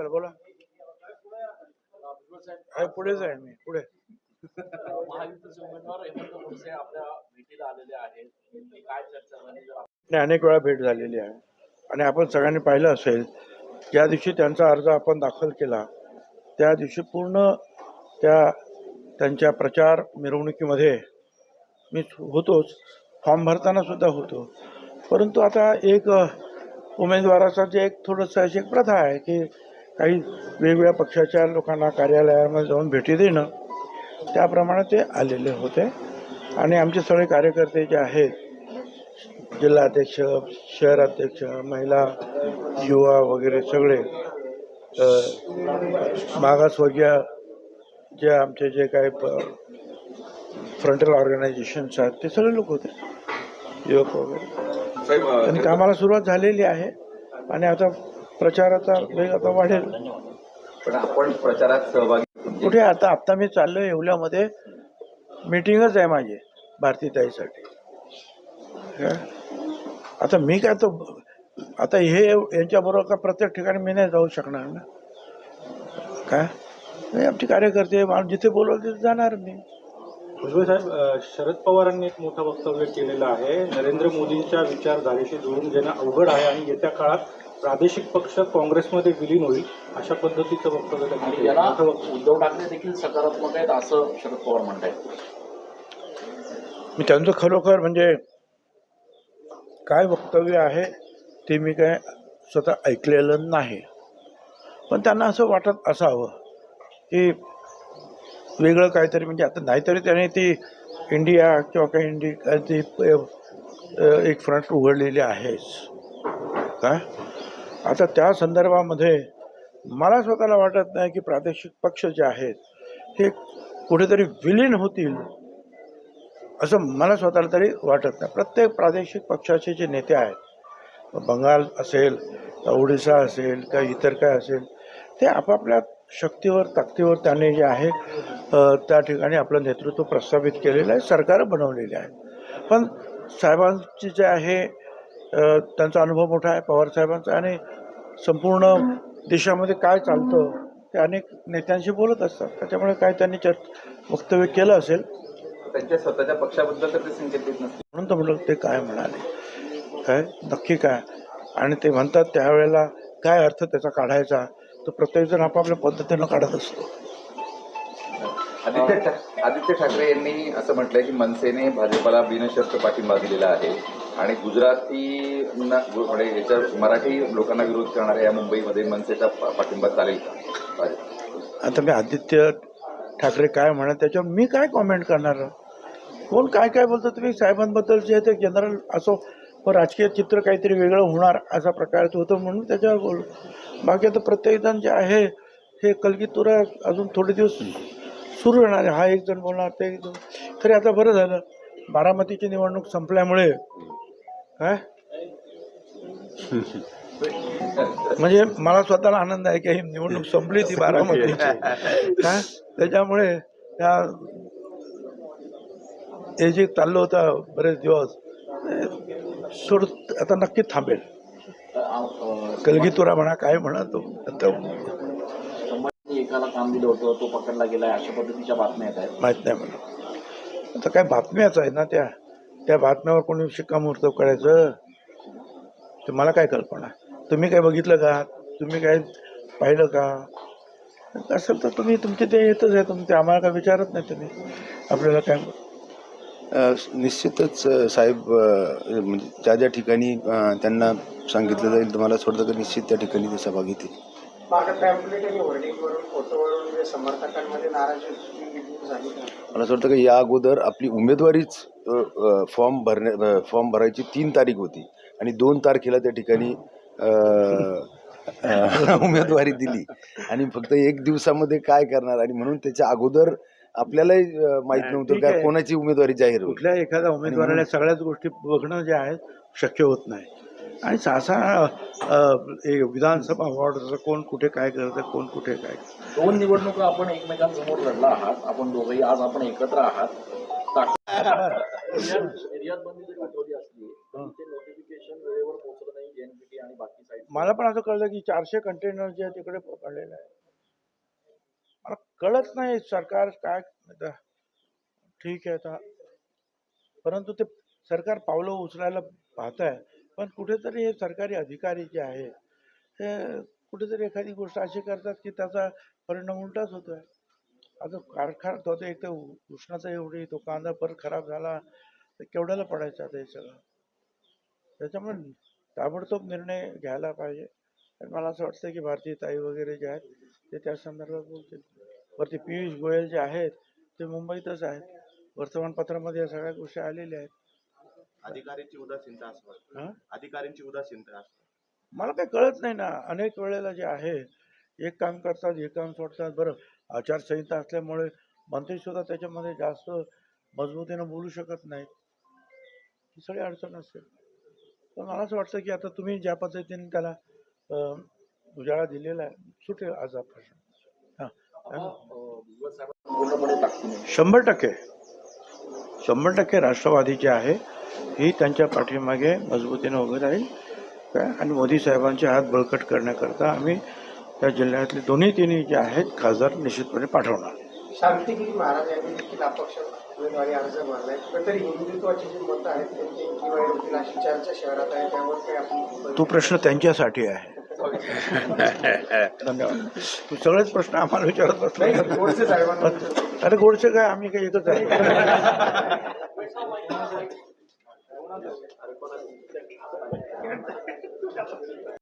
चला बोला. आहे पुढेच आहे मी पुढे. अनेक वेळा भेट झालेली आहे. आणि आपण सगळ्यांनी पाहिलं असेल ज्या दिवशी त्यांचा अर्ज आपण दाखल केला त्या दिवशी पूर्ण त्या त्यांच्या प्रचार मिरवणुकीमध्ये मी होतोच. फॉर्म भरताना सुद्धा होतो. परंतु आता एक उमेदवाराचा जे एक थोडंसं अशी एक प्रथा आहे की काही वेगवेगळ्या पक्षाच्या लोकांना कार्यालयामध्ये जाऊन भेटी देणं त्याप्रमाणे ते आलेले होते. आणि आमचे सगळे कार्यकर्ते जे आहेत जिल्हाध्यक्ष शहराध्यक्ष महिला युवा वगैरे सगळे मागासवर्गीय जे आमचे जे काही फ्रंटल ऑर्गनायझेशन्स आहेत ते सगळे लोक होते. युवक वगैरे. आणि कामाला सुरुवात झालेली आहे. आणि आता प्रचाराचा वेग आता वाढेल. पण आपण प्रचारात सहभागी कुठे आता आत्ता मी चाललोय येवल्यामध्ये. मीटिंगच आहे माझी भारतीताईसाठी? आता मी काय तो आता हे यांच्याबरोबर का प्रत्येक ठिकाणी मी नाही जाऊ शकणार ना? काय? नाही, आमचे कार्यकर्ते जिथे बोलवलं तिथे जाणार मी. भुजबळ साहेब शरद पवारांनी एक मोठं वक्तव्य केलेलं आहे. नरेंद्र मोदींच्या विचारधारेशी जुळून घेणं अवघड आहे आणि येत्या काळात प्रादेशिक पक्ष काँग्रेसमध्ये विलीन होईल अशा पद्धतीचं वक्तव्य त्यांनी याला. उद्धव ठाकरे देखील सकारात्मक आहेत असं शरद पवार म्हणतायत. मी त्यांचं खरोखर म्हणजे काय वक्तव्य आहे ते मी काय स्वतः ऐकलेलं नाही. पण त्यांना असं वाटत असावं की वेगळं काहीतरी म्हणजे आता नाहीतरी त्याने ती इंडिया किंवा काही इंडिया ती एक फ्रंट उघडलेली आहेच. काय आता त्या संदर्भामध्ये मला स्वतःला वाटत नाही की प्रादेशिक पक्ष जे आहेत हे कुठेतरी विलीन होतील असं मला स्वतःला तरी वाटत नाही. प्रत्येक प्रादेशिक पक्षाचे जे नेते आहेत बंगाल असेल का ओडिसा असेल का इतर काय असेल ते आपापल्या शक्तीवर ताकदीवर त्यांनी जे आहे त्या ठिकाणी आपलं नेतृत्व प्रस्थापित केलेलं आहे सरकार बनवलेली आहे पण साहेबांची जे आहे त्यांचा अनुभव मोठा आहे पवार साहेबांचा. आणि संपूर्ण देशामध्ये काय चालतं ते अनेक नेत्यांशी बोलत असतात. त्याच्यामुळे काय त्यांनी चर् वक्तव्य केलं असेल. त्यांच्या स्वतःच्या पक्षाबद्दल तर ते संकेत म्हणून तर म्हटलं ते काय म्हणाले? काय? नक्की काय? आणि ते म्हणतात त्यावेळेला काय अर्थ त्याचा काढायचा? तो प्रत्येकजण आपापल्या पद्धतीनं काढत असतो. आदित्य आदित्य ठाकरे यांनी असं म्हटलंय की मनसेने भाजपला बिनशर्त पाठिंबा दिलेला आहे. आणि गुजराती म्हणजे याच्या मराठी लोकांना विरोध करणाऱ्या या मुंबईमध्ये मनसेचा पाठिंबा चालेल का? आता मी आदित्य ठाकरे काय म्हणा त्याच्यावर मी काय कॉमेंट करणार? कोण काय काय बोलतो तुम्ही साहेबांबद्दल जे आहे ते जनरल असो पण राजकीय चित्र काहीतरी वेगळं होणार असा प्रकारचं होतं म्हणून त्याच्यावर बोल. बाकी आता प्रत्येकजण जे आहे हे कलगीतुरा अजून थोडे दिवस सुरू राहणार आहे. हा एक जण बोलणार ते एक जण. तरी आता बरं झालं. बारामतीची निवडणूक संपल्यामुळे काय म्हणजे मला स्वतःला आनंद आहे की ही निवडणूक संपली ती बारामतीची. काय त्याच्यामुळे त्या हे जे चाललं होतं बरेच दिवस सोड आता नक्की थांबेल. कलगीतुरा म्हणा काय म्हणा तो आता एकाला काम दिलं होतं तो पकडला गेलाय अशा पद्धतीच्या बातम्या येत आहेत. माहीत नाही मला. आता काय बातम्याच आहे ना त्या. त्या बातम्यावर कोणी शिक्कामोर्तब करायचं? ते मला काय कल्पना? तुम्ही काय बघितलं का? तुम्ही काय पाहिलं का? असेल तर तुम्ही तुमचे ते येतच आहे. तुमचे आम्हाला काय विचारत नाही तुम्ही. आपल्याला काय निश्चितच साहेब म्हणजे ज्या ज्या ठिकाणी त्यांना सांगितलं जाईल तुम्हाला वाटतं की निश्चित त्या ठिकाणी ते सभा घेतील. समर्थकांमध्ये नाराजी? मला असं वाटतं की या अगोदर आपली उमेदवारीच फॉर्म भरण्या फॉर्म भरायची तीन तारीख होती. आणि दोन तारखेला त्या ठिकाणी उमेदवारी दिली. आणि फक्त एक दिवसामध्ये काय करणार? आणि म्हणून त्याच्या अगोदर आपल्यालाही माहीत नव्हतं ठीक का आहे. कोणाची उमेदवारी जाहीर कुठल्या एखाद्या उमेदवाराला सगळ्याच गोष्टी बघणं जे आहे शक्य होत नाही. आणि सहसा विधानसभा वॉर्ड कोण कुठे काय करतं कोण कुठे काय. दोन निवडणुका आपण एकमेकांसमोर लढला आहात. आपण दोघंही आज आपण एकत्र आहात. मला पण असं कळलं की चारशे कंटेनर जे आहे तिकडे पडलेले आहे मला कळत नाही सरकार काय ठीक आहे आता. परंतु ते सरकार पावलं उचलायला पाहत आहे पण कुठेतरी हे सरकारी अधिकारी जे आहे ते कुठेतरी एखादी गोष्ट अशी करतात की त्याचा परिणाम उलटाच होतो आहे आता कारखाना तो ते एक तर उ- उष्णता एवढी तो कांदा परत खराब झाला तर केवढ्याला पडायचा आता हे सगळं? त्याच्यामुळे ताबडतोब निर्णय घ्यायला पाहिजे. आणि मला असं वाटतं की भारतीय ताई वगैरे जे आहेत ते त्या संदर्भात बोलतील. वरती पियुष गोयल जे आहेत ते मुंबईतच आहेत. वर्तमानपत्रामध्ये या सगळ्या गोष्टी आलेल्या आहेत. अधिकाऱ्यांची उदासीनता असं वाटतं. हां? अधिकाऱ्यांची उदासीनता असं मला काही कळत नाही ना. अनेक वेळेला जे आहे एक काम करतात एक काम सोडतात. बरं आचारसंहिता असल्यामुळे मंत्री सुद्धा त्याच्यामध्ये जास्त मजबूतीनं बोलू शकत नाहीत. ही सगळी अडचण असते पण मला असं वाटतं की आता तुम्ही ज्या पद्धतीने त्याला अं, उजाळा दिलेला आहे सुटेल आज हा. प्रश्न हां शंभर टक्के. शंभर टक्के राष्ट्रवादी जे आहे. ही त्यांच्या पाठीमागे मजबूतीनं उभे राहील. काय आणि मोदी साहेबांचे हात बळकट करण्याकरता आम्ही त्या जिल्ह्यातले दोन्ही तिन्ही जे आहेत खासदार निश्चितपणे पाठवणार. शांतिगिरी महाराज यांनी देखील अपक्ष उमेदवारी अर्ज भरलाय. कुठेतरी हिंदुत्वाची जी मतं आहेत त्यांची किंवा होतील अशी चर्चा शहरात आहे त्यावर काही आपण तो प्रश्न त्यांच्यासाठी आहे. धन्यवाद. तू सगळेच प्रश्न आम्हाला विचारत गोडसे साहेबांना अरे गोडसे काय? आम्ही काही एकच आहे